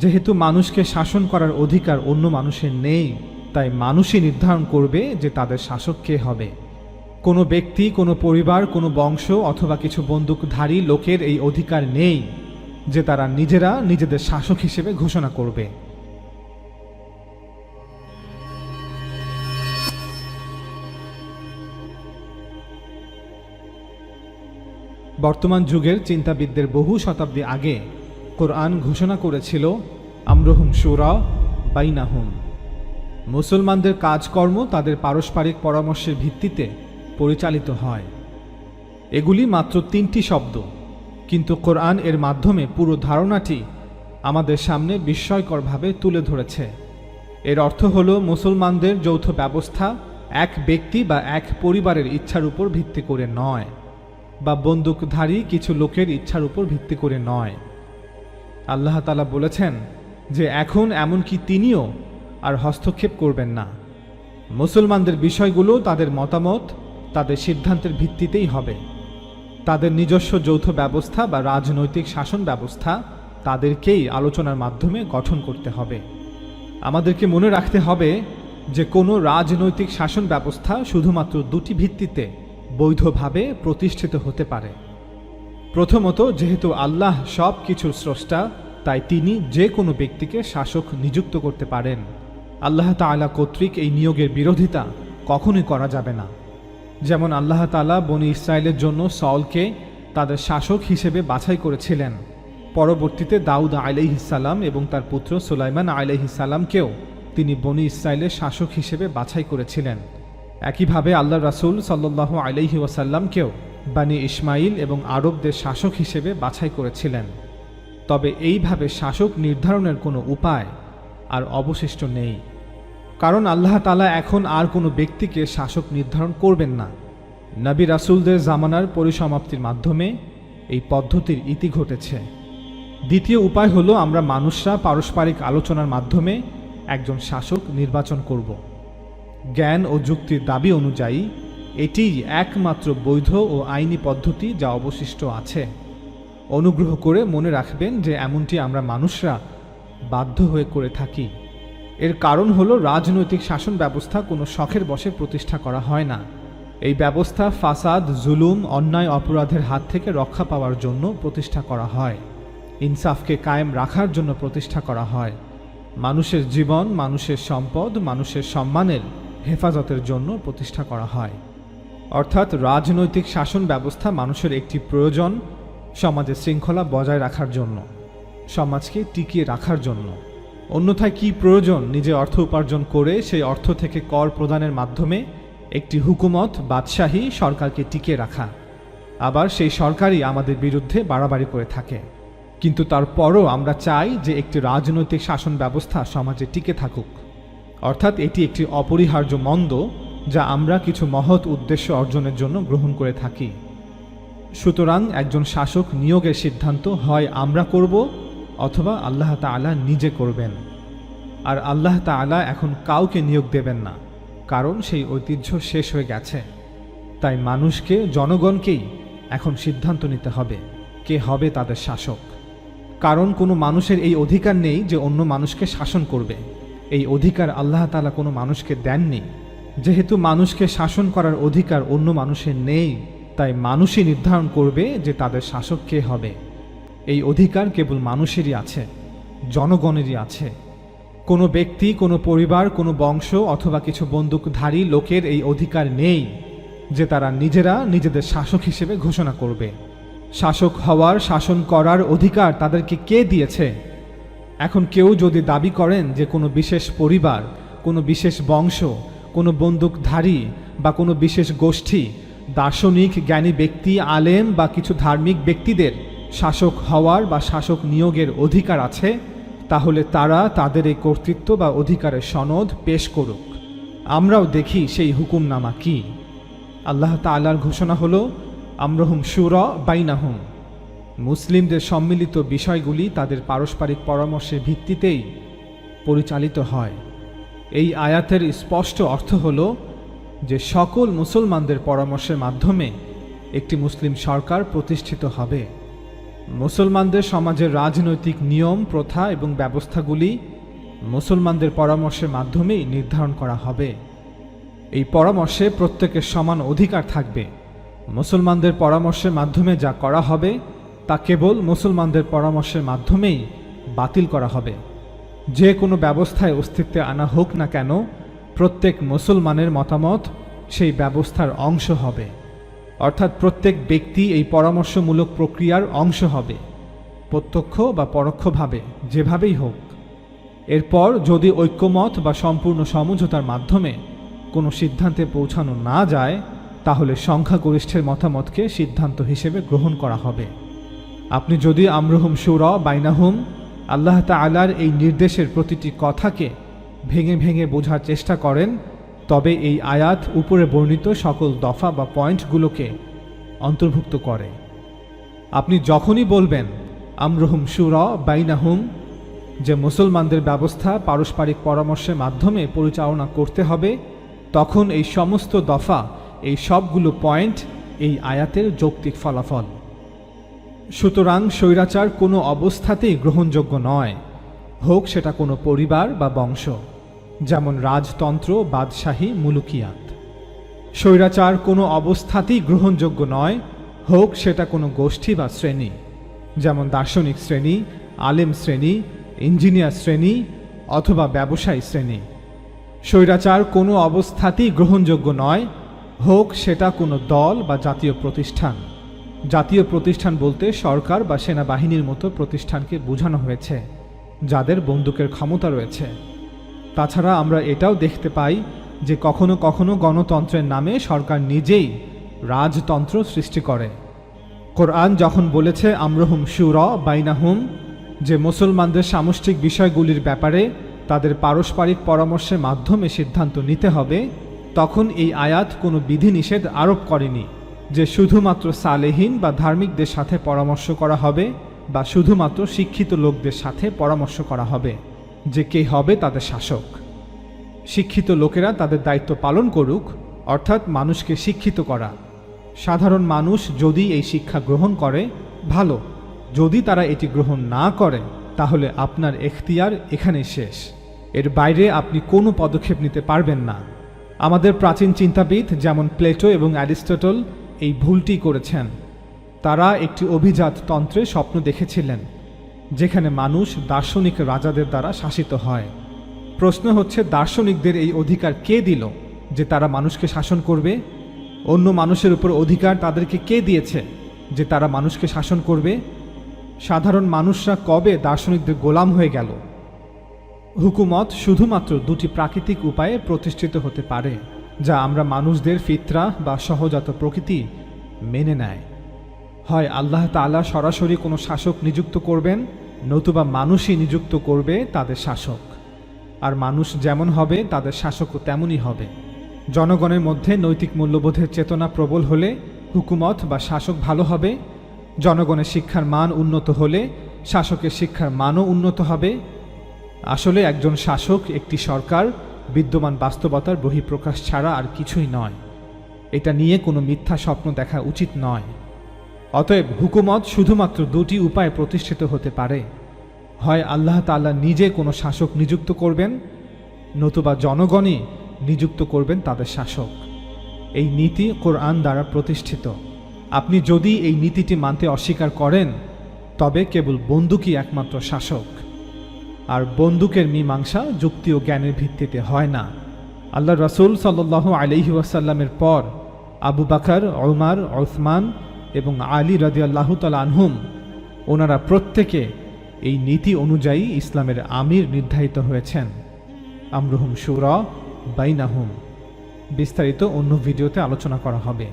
যেহেতু মানুষকে শাসন করার অধিকার অন্য মানুষের নেই, তাই মানুষই নির্ধারণ করবে যে তাদের শাসক কে হবে। কোনো ব্যক্তি, কোনো পরিবার, কোনো বংশ অথবা কিছু বন্দুকধারী লোকের এই অধিকার নেই, যে তারা নিজেরা নিজেদের শাসক হিসেবে ঘোষণা করবে। বর্তমান যুগের চিন্তাবিদদের বহু শতাব্দী আগে কোরআন ঘোষণা করেছিল, আমরহুম সুরা বাইনাহুম। মুসলমানদের কাজকর্ম তাদের পারস্পরিক পরামর্শের ভিত্তিতে পরিচালিত হয়। এগুলি মাত্র তিনটি শব্দ, কিন্তু কোরআন এর মাধ্যমে পুরো ধারণাটি আমাদের সামনে বিস্ময়করভাবে তুলে ধরেছে। এর অর্থ হল, মুসলমানদের যৌথ ব্যবস্থা এক ব্যক্তি বা এক পরিবারের ইচ্ছার উপর ভিত্তি করে নয়, বা বন্দুকধারী কিছু লোকের ইচ্ছার উপর ভিত্তি করে নয়। আল্লাহ তালা বলেছেন যে এখন এমনকি তিনিও আর হস্তক্ষেপ করবেন না। মুসলমানদের বিষয়গুলো তাদের মতামত, তাদের সিদ্ধান্তের ভিত্তিতেই হবে। তাদের নিজস্ব যৌথ ব্যবস্থা বা রাজনৈতিক শাসন ব্যবস্থা তাদেরকেই আলোচনার মাধ্যমে গঠন করতে হবে। আমাদেরকে মনে রাখতে হবে যে কোনো রাজনৈতিক শাসন ব্যবস্থা শুধুমাত্র দুটি ভিত্তিতে বৈধভাবে প্রতিষ্ঠিত হতে পারে। প্রথমত, যেহেতু আল্লাহ সব কিছুর স্রষ্টা, তাই তিনি যে কোনো ব্যক্তিকে শাসক নিযুক্ত করতে পারেন। আল্লাহ তাআলা কর্তৃক এই নিয়োগের বিরোধিতা কখনোই করা যাবে না। যেমন আল্লাহ তাআলা বনি ইসরায়েলের জন্য সলকে তাদের শাসক হিসেবে বাছাই করেছিলেন। পরবর্তীতে দাউদ আলাইহিসাল্লাম এবং তার পুত্র সুলাইমান আলাইহিসাল্লামকেও তিনি বনি ইসরায়েলের শাসক হিসেবে বাছাই করেছিলেন। একইভাবে আল্লাহ রাসূল সাল্লাহ আলাইহি ওয়াসাল্লামকেও বানি ইসমাইল এবং আরবদের শাসক হিসেবে বাছাই করেছিলেন। তবে এইভাবে শাসক নির্ধারণের কোনো উপায় আর অবশিষ্ট নেই। কারণ আল্লাহ তালা এখন আর কোনো ব্যক্তিকে শাসক নির্ধারণ করবেন না। নবী রাসুলদের জামানার পরিসমাপ্তির মাধ্যমে এই পদ্ধতির ইতি ঘটেছে। দ্বিতীয় উপায় হলো আমরা মানুষরা পারস্পরিক আলোচনার মাধ্যমে একজন শাসক নির্বাচন করব। জ্ঞান ও যুক্তির দাবি অনুযায়ী এটিই একমাত্র বৈধ ও আইনি পদ্ধতি যা অবশিষ্ট আছে। অনুগ্রহ করে মনে রাখবেন যে এমনটি আমরা মানুষরা বাধ্য হয়ে করে থাকি। এর কারণ হলো রাজনৈতিক শাসন ব্যবস্থা কোনো শখের বশে প্রতিষ্ঠা করা হয় না। এই ব্যবস্থা ফাসাদ, জুলুম, অন্যায়, অপরাধের হাত থেকে রক্ষা পাওয়ার জন্য প্রতিষ্ঠা করা হয়। ইনসাফকে কায়েম রাখার জন্য প্রতিষ্ঠা করা হয়। মানুষের জীবন, মানুষের সম্পদ, মানুষের সম্মানের হেফাজতের জন্য প্রতিষ্ঠা করা হয়। অর্থাৎ রাজনৈতিক শাসন ব্যবস্থা মানুষের একটি প্রয়োজন সমাজে শৃঙ্খলা বজায় রাখার জন্য, সমাজকে টিকিয়ে রাখার জন্য। অন্যথায় কি প্রয়োজন নিজে অর্থ উপার্জন করে সেই অর্থ থেকে কর প্রদানের মাধ্যমে একটি হুকুমত বাদশাহী সরকারকে টিকিয়ে রাখা? আবার সেই সরকারই আমাদের বিরুদ্ধে বাড়াবাড়ি করে থাকে। কিন্তু তারপরও আমরা চাই যে একটি রাজনৈতিক শাসন ব্যবস্থা সমাজে টিকে থাকুক। অর্থাৎ এটি একটি অপরিহার্য মন্দ যা আমরা কিছু মহৎ উদ্দেশ্য অর্জনের জন্য গ্রহণ করে থাকি। সুতরাং একজন শাসক নিয়োগের সিদ্ধান্ত হয়, আমরা করব অথবা আল্লাহ তাআলা নিজে করবেন। আর আল্লাহ তাআলা এখন কাউকে নিয়োগ দেবেন না, কারণ সেই ঐতিহ্য শেষ হয়ে গেছে। তাই মানুষকে, জনগণকেই এখন সিদ্ধান্ত নিতে হবে, কে হবে তাদের শাসক। কারণ কোনো মানুষের এই অধিকার নেই যে অন্য মানুষকে শাসন করবে। এই অধিকার আল্লাহ তাআলা কোনো মানুষকে দেননি। যেহেতু মানুষকে শাসন করার অধিকার অন্য মানুষের নেই, তাই মানুষই নির্ধারণ করবে যে তাদের শাসক কে হবে। এই অধিকার কেবল মানুষেরই আছে, জনগণেরই আছে। কোনো ব্যক্তি, কোনো পরিবার, কোনো বংশ অথবা কিছু বন্দুকধারী লোকের এই অধিকার নেই, যে তারা নিজেরা নিজেদের শাসক হিসেবে ঘোষণা করবে। শাসক হওয়ার, শাসন করার অধিকার তাদেরকে কে দিয়েছে? এখন কেউ যদি দাবি করেন যে কোনো বিশেষ পরিবার, কোনো বিশেষ বংশ কোনো বন্দুকধারী বা কোনো বিশেষ গোষ্ঠী, দার্শনিক, জ্ঞানী ব্যক্তি, আলেম বা কিছু ধার্মিক ব্যক্তিদের শাসক হওয়ার বা শাসক নিয়োগের অধিকার আছে, তাহলে তারা তাদের এই কর্তৃত্ব বা অধিকারের সনদ পেশ করুক। আমরাও দেখি সেই হুকুমনামা কি। আল্লাহ তাআলার ঘোষণা হলো, আমরহুম সুর বাইনাহুম। মুসলিমদের সম্মিলিত বিষয়গুলি তাদের পারস্পরিক পরামর্শের ভিত্তিতেই পরিচালিত হয়। এই আয়াতের স্পষ্ট অর্থ হল যে সকল মুসলমানদের পরামর্শের মাধ্যমে একটি মুসলিম সরকার প্রতিষ্ঠিত হবে। মুসলমানদের সমাজের রাজনৈতিক নিয়ম, প্রথা এবং ব্যবস্থাগুলি মুসলমানদের পরামর্শের মাধ্যমেই নির্ধারণ করা হবে। এই পরামর্শে প্রত্যেকের সমান অধিকার থাকবে। মুসলমানদের পরামর্শের মাধ্যমে যা করা হবে, তা কেবল মুসলমানদের পরামর্শের মাধ্যমেই বাতিল করা হবে। যে কোনো ব্যবস্থায় অস্তিত্বে আনা হোক না কেন, প্রত্যেক মুসলমানের মতামত সেই ব্যবস্থার অংশ হবে। অর্থাৎ প্রত্যেক ব্যক্তি এই পরামর্শমূলক প্রক্রিয়ার অংশ হবে, প্রত্যক্ষ বা পরোক্ষভাবে, যেভাবেই হোক। এরপর যদি ঐক্যমত বা সম্পূর্ণ সমঝোতার মাধ্যমে কোনো সিদ্ধান্তে পৌঁছানো না যায়, তাহলে সংখ্যাগরিষ্ঠের মতামতকে সিদ্ধান্ত হিসেবে গ্রহণ করা হবে। আপনি যদি আমরহুম সুর, বাইনাহুম আল্লাহ তালার এই নির্দেশের প্রতিটি কথাকে ভেঙে ভেঙে বোঝার চেষ্টা করেন, তবে এই আয়াত উপরে বর্ণিত সকল দফা বা পয়েন্টগুলোকে অন্তর্ভুক্ত করে। আপনি যখনই বলবেন, আমরহুম সুর বাইনাহুম যে মুসলমানদের ব্যবস্থা পারস্পরিক পরামর্শের মাধ্যমে পরিচালনা করতে হবে, তখন এই সমস্ত দফা, এই সবগুলো পয়েন্ট এই আয়াতের যৌক্তিক ফলাফল। সুতরাং স্বৈরাচার কোনো অবস্থাতেই গ্রহণযোগ্য নয়। হোক সেটা কোনো পরিবার বা বংশ, যেমন রাজতন্ত্র, বাদশাহী, মুলুকিয়াত। স্বৈরাচার কোনো অবস্থাতেই গ্রহণযোগ্য নয়, হোক সেটা কোনো গোষ্ঠী বা শ্রেণি, যেমন দার্শনিক শ্রেণি, আলেম শ্রেণি, ইঞ্জিনিয়ার শ্রেণি, অথবা ব্যবসায়ী শ্রেণি। স্বৈরাচার কোনো অবস্থাতেই গ্রহণযোগ্য নয়, হোক সেটা কোনো দল বা জাতীয় প্রতিষ্ঠান। জাতীয় প্রতিষ্ঠান বলতে সরকার বা সেনাবাহিনীর মতো প্রতিষ্ঠানকে বোঝানো হয়েছে, যাদের বন্দুকের ক্ষমতা রয়েছে। তাছাড়া আমরা এটাও দেখতে পাই যে কখনো কখনো গণতন্ত্রের নামে সরকার নিজেই রাজতন্ত্র সৃষ্টি করে। কোরআন যখন বলেছে, আমরহুম সুর বাইনাহুম যে মুসলমানদের সামষ্টিক বিষয়গুলির ব্যাপারে তাদের পারস্পরিক পরামর্শের মাধ্যমে সিদ্ধান্ত নিতে হবে, তখন এই আয়াত কোনো বিধিনিষেধ আরোপ করেনি। যে শুধুমাত্র সালেহীন বা ধার্মিকদের সাথে পরামর্শ করা হবে বা শুধুমাত্র শিক্ষিত লোকদের সাথে পরামর্শ করা হবে, যে কে হবে তাদের শাসক। শিক্ষিত লোকেরা তাদের দায়িত্ব পালন করুক, অর্থাৎ মানুষকে শিক্ষিত করা। সাধারণ মানুষ যদি এই শিক্ষা গ্রহণ করে, ভালো। যদি তারা এটি গ্রহণ না করে, তাহলে আপনার এখতিয়ার এখানে শেষ। এর বাইরে আপনি কোনো পদক্ষেপ নিতে পারবেন না। আমাদের প্রাচীন চিন্তাবিদ যেমন প্লেটো এবং অ্যারিস্টটল এই ভুলটি করেছেন। তারা একটি অভিজাত তন্ত্রে স্বপ্ন দেখেছিলেন, যেখানে মানুষ দার্শনিক রাজাদের দ্বারা শাসিত হয়। প্রশ্ন হচ্ছে, দার্শনিকদের এই অধিকার কে দিল, যে তারা মানুষকে শাসন করবে? অন্য মানুষের উপর অধিকার তাদেরকে কে দিয়েছে, যে তারা মানুষকে শাসন করবে? সাধারণ মানুষরা কবে দার্শনিকদের গোলাম হয়ে গেল? হুকুমত শুধুমাত্র দুটি প্রাকৃতিক উপায়ে প্রতিষ্ঠিত হতে পারে। যা আমরা মানুষদের ফিতরা বা সহজাত প্রকৃতি মেনে নেয়। হয় আল্লাহ তাআলা সরাসরি কোনো শাসক নিযুক্ত করবেন, নতুবা মানুষই নিযুক্ত করবে তাদের শাসক। আর মানুষ যেমন হবে, তাদের শাসকও তেমনই হবে। জনগণের মধ্যে নৈতিক মূল্যবোধের চেতনা প্রবল হলে হুকুমত বা শাসক ভালো হবে। জনগণের শিক্ষার মান উন্নত হলে শাসকের শিক্ষার মানও উন্নত হবে। আসলে একজন শাসক একটি সরকার বিদ্যমান বাস্তবতার বহিঃপ্রকাশ ছাড়া আর কিছুই নয়। এটা নিয়ে কোনো মিথ্যা স্বপ্ন দেখা উচিত নয়। অতএব হুকুমত শুধুমাত্র দুটি উপায়ে প্রতিষ্ঠিত হতে পারে। হয় আল্লাহ তাআলা নিজে কোনো শাসক নিযুক্ত করবেন, নতুবা জনগণই নিযুক্ত করবেন তাদের শাসক। এই নীতি কোরআন দ্বারা প্রতিষ্ঠিত। আপনি যদি এই নীতিটি মানতে অস্বীকার করেন, তবে কেবল বন্দুকই একমাত্র শাসক। আর বন্দুকের মীমাংসা যুক্তি ও জ্ঞানের ভিত্তিতে হয় না। আল্লাহ রসুল সাল্লাহ আলহি ওয়াসাল্লামের পর আবু বাকর ওমার ওসমান এবং আলী রাদিয়াল্লাহু তাল আনহুম, ওনারা প্রত্যেকে এই নীতি অনুযায়ী ইসলামের আমির নির্ধারিত হয়েছেন। আমরুহুম সুরা বাইনাহুম। বিস্তারিত অন্য ভিডিওতে আলোচনা করা হবে।